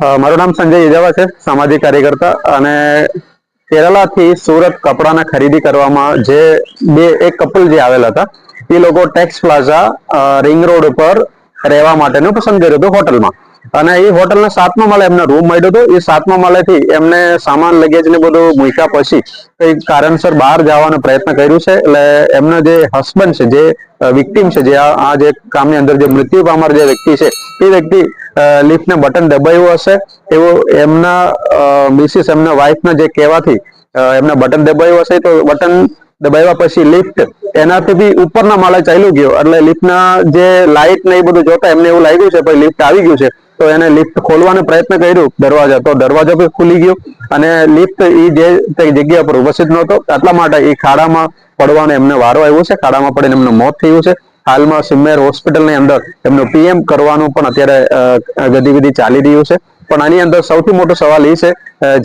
મારું નામ સંજય ઇજાવા છે સામાજિક કાર્યકર્તા. અને કેરલાથી સુરત કપડાના ખરીદી કરવામાં જે બે, એક કપલ જે આવેલા હતા, એ લોકો ટેક્સ પ્લાઝા રિંગ રોડ ઉપર રહેવા માટેનું પસંદ કર્યું હતું હોટલમાં. અને એ હોટલના સાતમા માળે એમને રૂમ મળ્યો હતો એ સાતમા માળેથી એમને સામાન લગેજ ને બધું મૂક્યા પછી કઈ કારણસર બહાર જવાનો પ્રયત્ન કર્યું છે. એટલે એમનો જે હસબન્ડ છે, જે વિક્ટીમ છે, જે આ જે કામની અંદર જે મૃત્યુ પામર જે વ્યક્તિ છે, એ વ્યક્તિ લિફ્ટ ને બટન દબાયું હશે. એવો એમના મિસિસ એમના વાઇફના જે કહેવાથી એમના એમને બટન દબાયું હશે. તો બટન દબાવ્યા પછી લિફ્ટ એનાથી બી ઉપરના માળે ચાલ્યું ગયો. એટલે લિફ્ટના જે લાઇટ ને એ બધું જોતા એમને એવું લાગ્યું છે પછી લિફ્ટ આવી ગયું છે. તો એને લિફ્ટ ખોલવાનો પ્રયત્ન કર્યું દરવાજા. તો દરવાજો પણ ખુલી ગયો અને લિફ્ટ એ જે તે જગ્યા પર ઉપસ્થિત નહોતો, એટલા માટે એ ખાડામાં પડવાનો એમને વારો આવ્યો છે. ખાડામાં પડીને એમનું મોત થયું છે. હાલમાં સિમ્મેર હોસ્પિટલની અંદર એમનું પીએમ કરવાનું પણ અત્યારે ગતિવિધિ ચાલી રહ્યું છે. પણ આની અંદર સૌથી મોટો સવાલ એ છે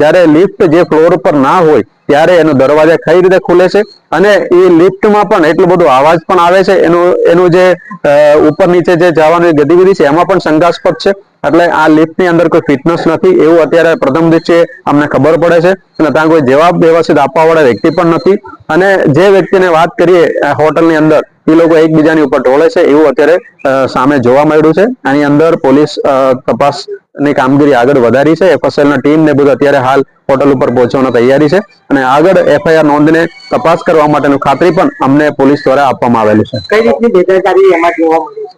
જ્યારે લિફ્ટ જે ફ્લોર ઉપર ના હોય ત્યારે એનો દરવાજા કઈ રીતે ખુલે છે? અને એ લિફ્ટમાં પણ એટલો બધો અવાજ પણ આવે છે. એનું એનું જે ઉપર નીચે જે જવાની ગતિવિધિ છે, એમાં પણ શંકાસ્પદ છે. એટલે આ લિફ્ટની અંદર કોઈ ફિટનેસ નથી, એવું અત્યારે પ્રથમ દિવસે અમને ખબર પડે છે. અને ત્યાં કોઈ જવાબ વ્યવસ્થિત આપવાવાળા વ્યક્તિ પણ નથી. અને જે વ્યક્તિને વાત કરીએ હોટલની અંદર, એ લોકો એકબીજાની ઉપર ઢોળે છે, એવું અત્યારે સામે જોવા મળ્યું છે. આની અંદર પોલીસ તપાસની કામગીરી આગળ વધારી છે. એફએસએલ ના ટીમ ને બધું અત્યારે હાલ હોટલ ઉપર પહોંચવાની તૈયારી છે. અને આગળ એફઆઈઆર નોંધને તપાસ કરવા માટેનું ખાતરી પણ અમને પોલીસ દ્વારા આપવામાં આવેલી છે. કઈ રીતની બેદરકારી એમાં જોવા મળી છે?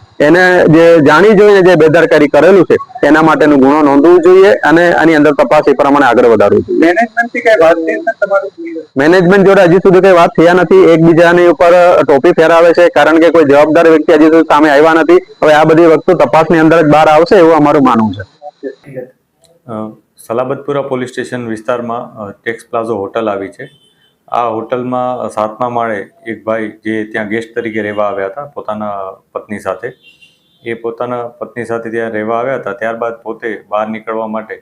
એને જે જાણી જોઈને જે બેદરકારી કરેલું છે એના માટેનો ગુનો નોંધવું જોઈએ અને આની અંદર તપાસ એ પ્રમાણે આગળ વધારવી જોઈએ. મેનેજમેન્ટથી કઈ વાત થઈ છે તમારું? મેનેજમેન્ટ જોડે હજી સુધી કઈ વાત થયા નથી. એકબીજાની ઉપર ટોપી ફેરાવે છે કારણ કે કોઈ જવાબદાર વ્યક્તિ હજી સુધી સામે આવ્યા નથી. હવે આ બધી વસ્તુ તપાસની અંદર જ બહાર આવશે એવું અમારું માનવું છે. સલાબતપુરા પોલીસ સ્ટેશન વિસ્તારમાં ટેક્સ પ્લાઝો હોટલ આવી છે. આ હોટલમાં સાતમા માળે એક ભાઈ જે ત્યાં ગેસ્ટ તરીકે રહેવા આવ્યા હતા, પોતાના પત્ની સાથે. એ પોતાના પત્ની સાથે ત્યાં રહેવા આવ્યા હતા. ત્યારબાદ પોતે બહાર નીકળવા માટે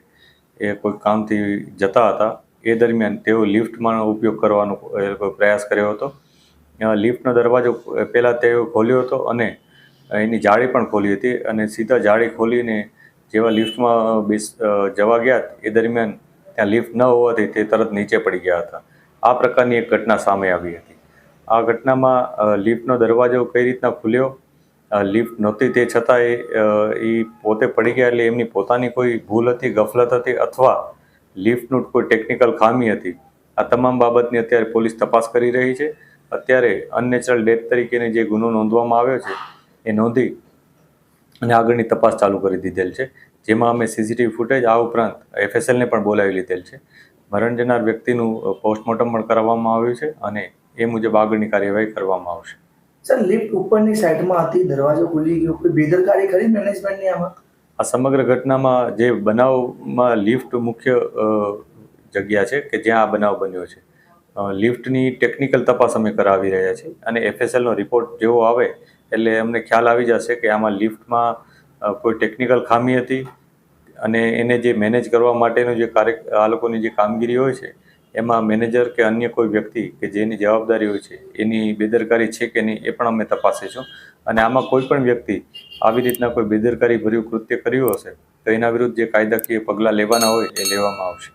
એ કોઈ કામથી જતા હતા. એ દરમિયાન તેઓ લિફ્ટમાં ઉપયોગ કરવાનો પ્રયાસ કર્યો હતો. લિફ્ટનો દરવાજો પહેલાં તેઓ ખોલ્યો હતો અને એની જાળી પણ ખોલી હતી અને સીધા જાળી ખોલીને જેવા લિફ્ટમાં બેસ જવા ગયા એ દરમિયાન ત્યાં લિફ્ટ ન હોવાથી તે તરત નીચે પડી ગયા હતા. આ પ્રકારની એક ઘટના સામે આવી હતી. આ ઘટનામાં લિફ્ટનો દરવાજો કઈ રીતના ખુલ્યો? લિફ્ટ નહોતી તે છતાં એ પોતે પડી ગયા એટલે એમની પોતાની કોઈ ભૂલ હતી, ગફલત હતી અથવા લિફ્ટનું કોઈ ટેકનિકલ ખામી હતી? આ તમામ બાબતની અત્યારે પોલીસ તપાસ કરી રહી છે. અત્યારે અનનેચરલ ડેથ તરીકેની જે ગુનો નોંધવામાં આવ્યો છે, એ નોંધી અને આગળની તપાસ ચાલુ કરી દીધેલ છે. જેમાં અમે સીસીટીવી ફૂટેજ આ ઉપરાંત એફએસએલને પણ બોલાવી લીધેલ છે. મરણ જનાર વ્યક્તિનું પોસ્ટમોર્ટમ પણ કરાવવામાં આવ્યું છે અને એ મુજબ આગળની કાર્યવાહી કરવામાં આવશે. સર લિફ્ટ ઉપરની સાઈડમાં હતી દરવાજો ખુલી ગયો. કોઈ બેદરકારી ખરી મેનેજમેન્ટની આમાં? આ સમગ્ર ઘટનામાં જે બનાવમાં લિફ્ટ મુખ્ય જગ્યા છે કે જ્યાં આ બનાવ બન્યો છે. લિફ્ટની ટેકનિકલ તપાસ અમે કરાવી રહ્યા છીએ અને એફએસએલનો રિપોર્ટ જેવો આવે એટલે અમને ખ્યાલ આવી જશે કે આમાં લિફ્ટમાં કોઈ ટેકનિકલ ખામી હતી અને એને જે મેનેજ કરવા માટેનું જે કાર્ય, આ લોકોની જે કામગીરી હોય છે, એમાં મેનેજર કે અન્ય કોઈ વ્યક્તિ કે જેની જવાબદારી હોય છે, એની બેદરકારી છે કે નહીં, એ પણ અમે તપાસીશું અને આમાં કોઈ પણ વ્યક્તિ આવી રીતના કોઈ બેદરકારી ભર્યું કૃત્ય કર્યું હશે, તો એના વિરુદ્ધ જે કાયદાકીય પગલાં લેવાના હોય, એ લેવામાં આવશે.